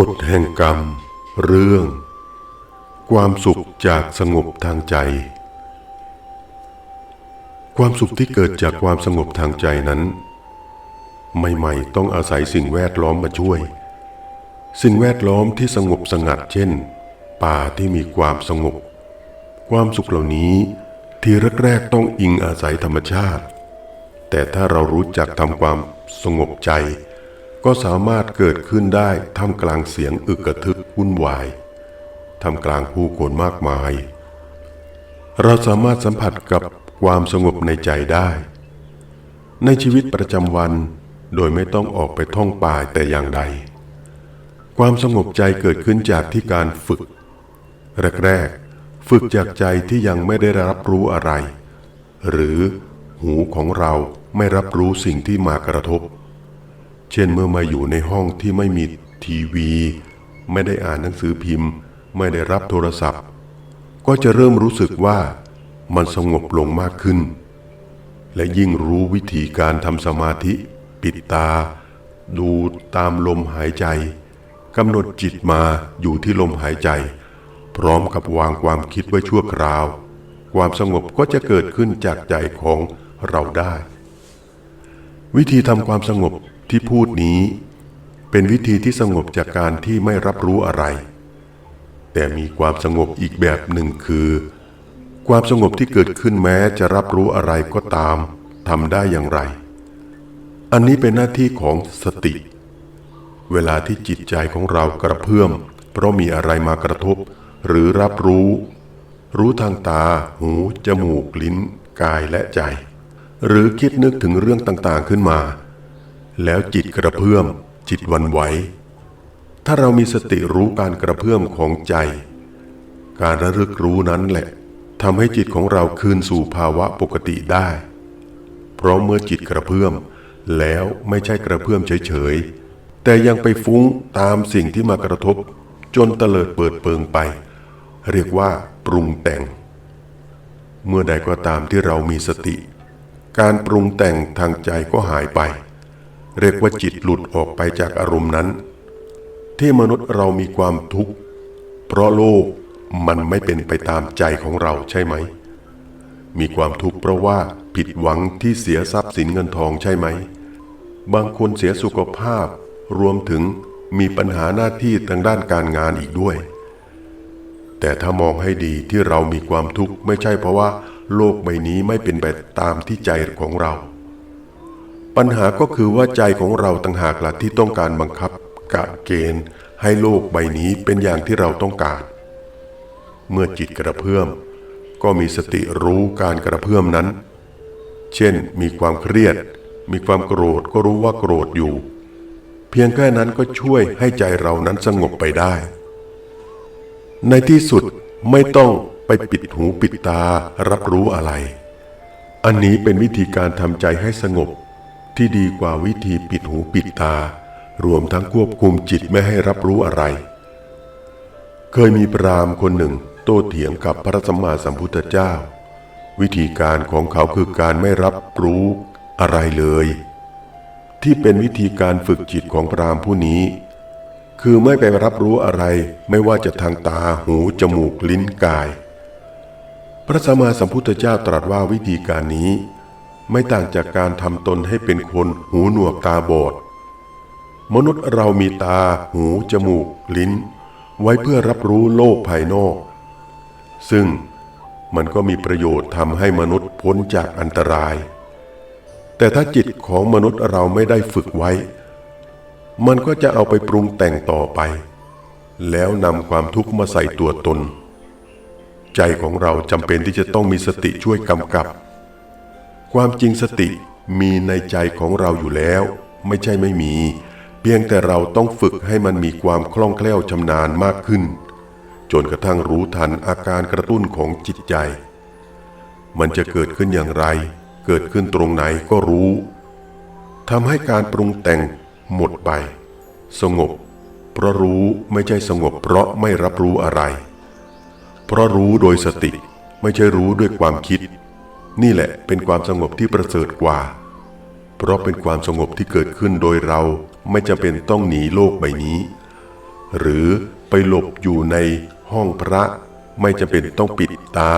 กฎแห่งกรรม เรื่อง ความสุขจากสงบทางใจ ความสุขที่เกิดจากความสงบทางใจนั้นไม่ใหม่ๆต้องอาศัยสิ่งแวดล้อมมาช่วย สิ่งแวดล้อมที่สงบสงัด เช่น ป่าที่มีความสงบ ความสุขเหล่านี้ที่แรกๆต้องอิงอาศัยธรรมชาติ แต่ถ้าเรารู้จักทำความสงบใจ ก็สามารถเกิดขึ้นได้ท่ามกลางเสียงอึกกระทึกวุ่นวายท่ามกลางผู้คนมากมาย เราสามารถสัมผัสกับความสงบในใจได้ ในชีวิตประจำวันโดยไม่ต้องออกไปท่องป่าแต่อย่างใด ความสงบใจเกิดขึ้นจากที่การฝึก แรกๆฝึกจากใจที่ยังไม่ได้รับรู้อะไร หรือหูของเราไม่รับรู้สิ่งที่มากระทบ เช่นเมื่อมาอยู่ในห้องที่ไม่มีทีวี ไม่ได้อ่านหนังสือพิมพ์ ไม่ได้รับโทรศัพท์ ก็จะเริ่มรู้สึกว่ามันสงบลงมากขึ้น และยิ่งรู้วิธีการทำสมาธิ ปิดตา ดูตามลมหายใจกำหนดจิตมาอยู่ที่ลมหายใจ พร้อมกับวางความคิดไว้ชั่วคราว ความสงบก็จะเกิดขึ้นจากใจของเราได้ วิธีทำความสงบ ที่พูดนี้เป็นวิธีที่สงบจากการที่ไม่รับรู้อะไร แต่มีความสงบอีกแบบหนึ่งคือ ความสงบที่เกิดขึ้นแม้จะรับรู้อะไรก็ตามทำได้อย่างไร อันนี้เป็นหน้าที่ของสติ เวลาที่จิตใจของเรากระเพื่อม เพราะมีอะไรมากระทบ หรือรับรู้ รู้ทางตา หู จมูก ลิ้น กายและใจ หรือคิดนึกถึงเรื่องต่างๆขึ้นมา แล้วจิตกระเพื่อม จิตวันไหว ถ้าเรามีสติรู้การกระเพื่อมของใจ การระลึกรู้นั้นแหละทำให้จิตของเราคืนสู่ภาวะปกติได้ เพราะเมื่อจิตกระเพื่อม แล้วไม่ใช่กระเพื่อมเฉยๆ แต่ยังไปฟุ้งตามสิ่งที่มากระทบ จนเตลิดเปิดเปิงไป เรียกว่าปรุงแต่ง เมื่อใดก็ตามที่เรามีสติ การปรุงแต่งทางใจก็หายไป เรียกว่าจิตหลุดออกไปจากอารมณ์นั้น ที่มนุษย์เรามีความทุกข์ เพราะโลกมันไม่เป็นไปตามใจของเราใช่ไหม มีความทุกข์เพราะว่าผิดหวังที่เสียทรัพย์สินเงินทองใช่ไหม บางคนเสียสุขภาพ รวมถึงมีปัญหาหน้าที่ทางด้านการงานอีกด้วย แต่ถ้ามองให้ดีที่เรามีความทุกข์ไม่ใช่เพราะว่า โลกใบนี้ไม่เป็นไปตามที่ใจของเรา ปัญหาก็คือว่าใจของเราต่างหากละที่ต้องการบังคับกะเกณฑ์ ให้โลกใบนี้เป็นอย่างที่เราต้องการ เมื่อจิตกระเพื่อม ก็มีสติรู้การกระเพื่อมนั้น เช่น มีความเครียด มีความโกรธก็รู้ว่าโกรธอยู่ เพียงแค่นั้นก็ช่วยให้ใจเรานั้นสงบไปได้ ในที่สุดไม่ต้องไปปิดหูปิดตารับรู้อะไร อันนี้เป็นวิธีการทำใจให้สงบ ที่ดีกว่าวิธีปิดหูปิดตา รวมทั้งควบคุมจิตไม่ให้รับรู้อะไร เคยมีพรามคนหนึ่งโต้เถียงกับพระสัมมาสัมพุทธเจ้า วิธีการของเขาคือการไม่รับรู้อะไรเลย ที่เป็นวิธีการฝึกจิตของพรามผู้นี้ คือไม่ไปรับรู้อะไรไม่ว่าจะทางตาหูจมูกลิ้นกาย พระสัมมาสัมพุทธเจ้าตรัสว่าวิธีการนี้ ไม่ต่างจากการทำตนให้เป็นคนหูหนวกตาบอด มนุษย์เรามีตา หู จมูก ลิ้น ไว้เพื่อรับรู้โลกภายนอก ซึ่งมันก็มีประโยชน์ทำให้มนุษย์พ้นจากอันตราย แต่ถ้าจิตของมนุษย์เราไม่ได้ฝึกไว้ มันก็จะเอาไปปรุงแต่งต่อไป แล้วนำความทุกข์มาใส่ตัวตน ใจของเราจำเป็นที่จะต้องมีสติช่วยกำกับ ความจริงสติมีในใจของเราอยู่แล้ว ไม่ใช่ไม่มี เพียงแต่เราต้องฝึกให้มันมีความคล่องแคล่วชำนาญมากขึ้น จนกระทั่งรู้ทันอาการกระตุ้นของจิตใจ มันจะเกิดขึ้นอย่างไร เกิดขึ้นตรงไหนก็รู้ทำให้การปรุงแต่งหมดไป สงบ เพราะรู้ไม่ใช่สงบ เพราะไม่รับรู้อะไร เพราะรู้โดยสติไม่ใช่รู้ด้วยความคิด นี่แหละเป็นความสงบที่ประเสริฐกว่า เพราะเป็นความสงบที่เกิดขึ้นโดยเราไม่จำเป็นต้องหนีโลกใบนี้ หรือไปหลบอยู่ในห้องพระไม่จำเป็นต้องปิดตา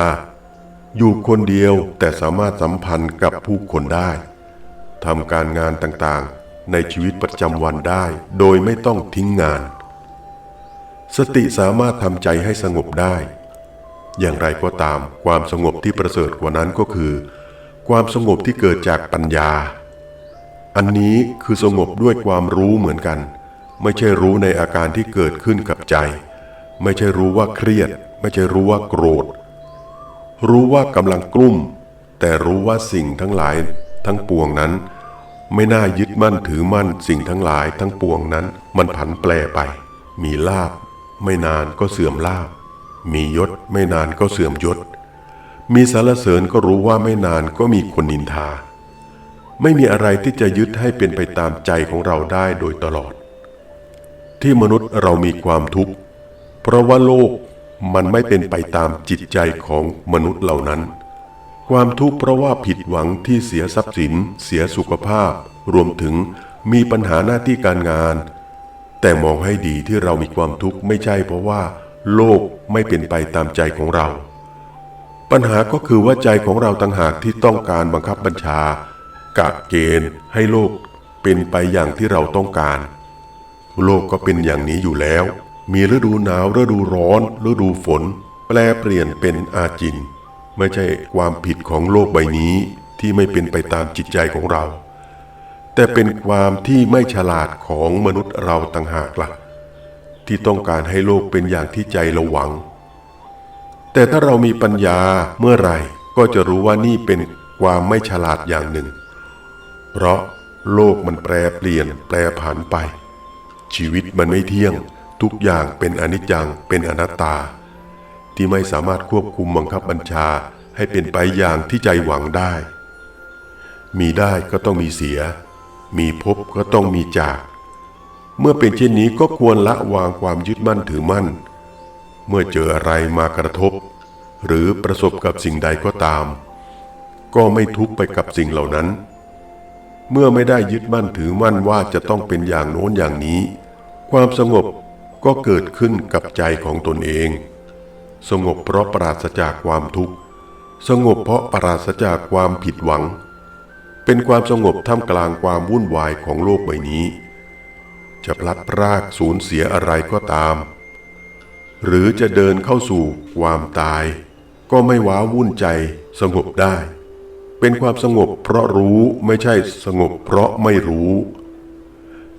อยู่คนเดียวแต่สามารถสัมพันธ์กับผู้คนได้ทำการงานต่างๆ ในชีวิตประจำวันได้ โดยไม่ต้องทิ้งงาน สติสามารถทำใจให้สงบได้ อย่างไรก็ตามความสงบที่ประเสริฐกว่านั้นก็คือ ความสงบที่เกิดจากปัญญา อันนี้คือสงบด้วยความรู้เหมือนกัน ไม่ใช่รู้ในอาการที่เกิดขึ้นกับใจ ไม่ใช่รู้ว่าเครียด ไม่ใช่รู้ว่าโกรธ รู้ว่ากำลังกลุ้ม แต่รู้ว่าสิ่งทั้งหลายทั้งปวงนั้น ไม่น่ายึดมั่นถือมั่นสิ่งทั้งหลายทั้งปวงนั้น มันผันแปรไป มีลาบ ไม่นานก็เสื่อมลาบ มียศไม่นานก็เสื่อมยศ มีสารเสริญก็รู้ว่าไม่นานก็มีคนนินทา ไม่มีอะไรที่จะยึดให้เป็นไปตามใจของเราได้โดยตลอด ที่มนุษย์เรามีความทุกข์ เพราะว่าโลกมันไม่เป็นไปตามจิตใจของมนุษย์เหล่านั้น ความทุกข์เพราะว่าผิดหวังที่เสียทรัพย์สิน เสียสุขภาพ รวมถึงมีปัญหาหน้าที่การงาน แต่มองให้ดีที่เรามีความทุกข์ไม่ใช่เพราะว่า โลกไม่เป็นไปตามใจของเรา ปัญหาก็คือว่าใจของเราต่างหากที่ต้องการบังคับบัญชา กะเกณฑ์ให้โลกเป็นไปอย่างที่เราต้องการ โลกก็เป็นอย่างนี้อยู่แล้ว มีฤดูหนาวฤดูร้อน ฤดูฝน แปลเปลี่ยนเป็นอาจิน ไม่ใช่ความผิดของโลกใบนี้ที่ไม่เป็นไปตามจิตใจของเรา แต่เป็นความที่ไม่ฉลาดของมนุษย์เราต่างหากละ่ะ ที่ต้องการให้โลกเป็นอย่างที่ใจเราหวัง แต่ถ้าเรามีปัญญาเมื่อไหร่ก็จะรู้ว่านี่เป็นความไม่ฉลาดอย่างหนึ่ง เพราะโลกมันแปรเปลี่ยนแปรผันไป ชีวิตมันไม่เที่ยง ทุกอย่างเป็นอนิจจังเป็นอนัตตา ที่ไม่สามารถควบคุมบังคับบัญชาให้เป็นไปอย่างที่ใจหวังได้ มีได้ก็ต้องมีเสีย มีพบก็ต้องมีจาก เมื่อเป็นเช่นนี้ก็ควรละวางความยึดมั่นถือมั่น เมื่อเจออะไรมากระทบ หรือประสบกับสิ่งใดก็ตาม ก็ไม่ทุกไปกับสิ่งเหล่านั้น เมื่อไม่ได้ยึดมั่นถือมั่นว่าจะต้องเป็นอย่างโน้นอย่างนี้ ความสงบก็เกิดขึ้นกับใจของตนเอง สงบเพราะปราศจากความทุกข์ สงบเพราะปราศจากความผิดหวัง เป็นความสงบท่ามกลางความวุ่นวายของโลกใบนี้ จะพลัดพรากสูญเสียอะไรก็ตาม หรือจะเดินเข้าสู่ความตาย ก็ไม่ว้าวุ่นใจสงบได้ เป็นความสงบเพราะรู้ไม่ใช่สงบเพราะไม่รู้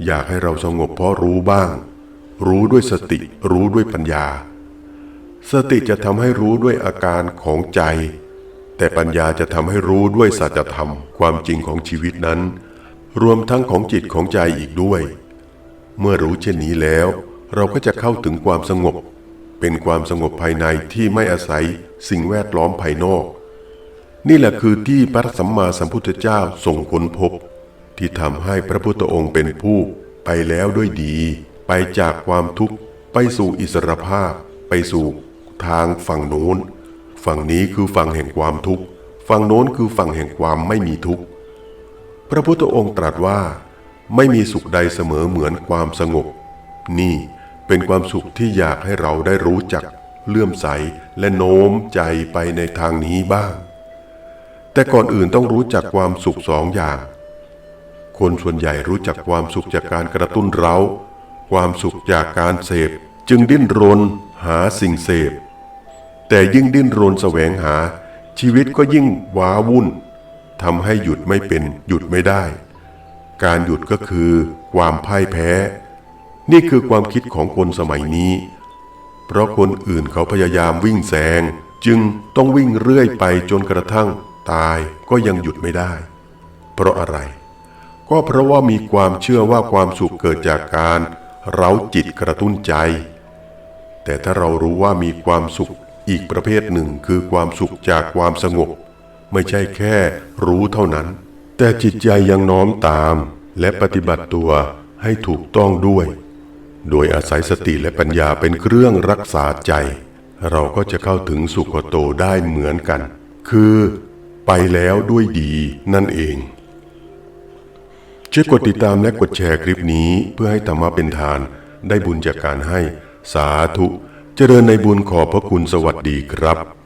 อยากให้เราสงบเพราะรู้บ้าง รู้ด้วยสติรู้ด้วยปัญญา สติจะทำให้รู้ด้วยอาการของใจ แต่ปัญญาจะทำให้รู้ด้วยสัจธรรมความจริงของชีวิตนั้น รวมทั้งของจิตของใจอีกด้วย เมื่อรู้เช่นนี้แล้ว เราก็จะเข้าถึงความสงบ เป็นความสงบภายในที่ไม่อาศัยสิ่งแวดล้อมภายนอก นี่แหละคือที่พระสัมมาสัมพุทธเจ้าทรงค้นพบ ที่ทำให้พระพุทธองค์เป็นผู้ไปแล้วด้วยดี ไปจากความทุกข์ไปสู่อิสรภาพ ไปสู่ทางฝั่งโน้น ฝั่งนี้คือฝั่งแห่งความทุกข์ ฝั่งโน้นคือฝั่งแห่งความไม่มีทุกข์ พระพุทธองค์ตรัสว่า ไม่มีสุขใดเสมอเหมือนความสงบ นี่เป็นความสุขที่อยากให้เราได้รู้จัก เลื่อมใสและโน้มใจไปในทางนี้บ้าง แต่ก่อนอื่นต้องรู้จักความสุขสองอย่าง คนส่วนใหญ่รู้จักความสุขจากการกระตุ้นเรา ความสุขจากการเสพ จึงดิ้นรนหาสิ่งเสพ แต่ยิ่งดิ้นรนแสวงหา ชีวิตก็ยิ่งว้าวุ่นทำให้หยุดไม่เป็นหยุดไม่ได้ การหยุดก็คือความพ่ายแพ้ นี่คือความคิดของคนสมัยนี้ เพราะคนอื่นเขาพยายามวิ่งแซงจึงต้องวิ่งเรื่อยไปจนกระทั่งตายก็ยังหยุดไม่ได้ เพราะอะไร ก็เพราะว่ามีความเชื่อว่าความสุขเกิดจากการเร้าจิตกระตุ้นใจ แต่ถ้าเรารู้ว่ามีความสุขอีกประเภทหนึ่งคือความสุขจากความสงบ ไม่ใช่แค่รู้เท่านั้น แต่จิตใจยังน้อมตามและปฏิบัติตัวให้ถูกต้องด้วย โดยอาศัยสติและปัญญาเป็นเครื่องรักษาใจ เราก็จะเข้าถึงสุขโตได้เหมือนกัน คือไปแล้วด้วยดีนั่นเองช่วยกดติดตามและกดแชร์คลิปนี้เพื่อให้ธรรมะเป็นทาน ได้บุญจากการให้ สาธุ เจริญในบุญขอบพระคุณสวัสดีครับ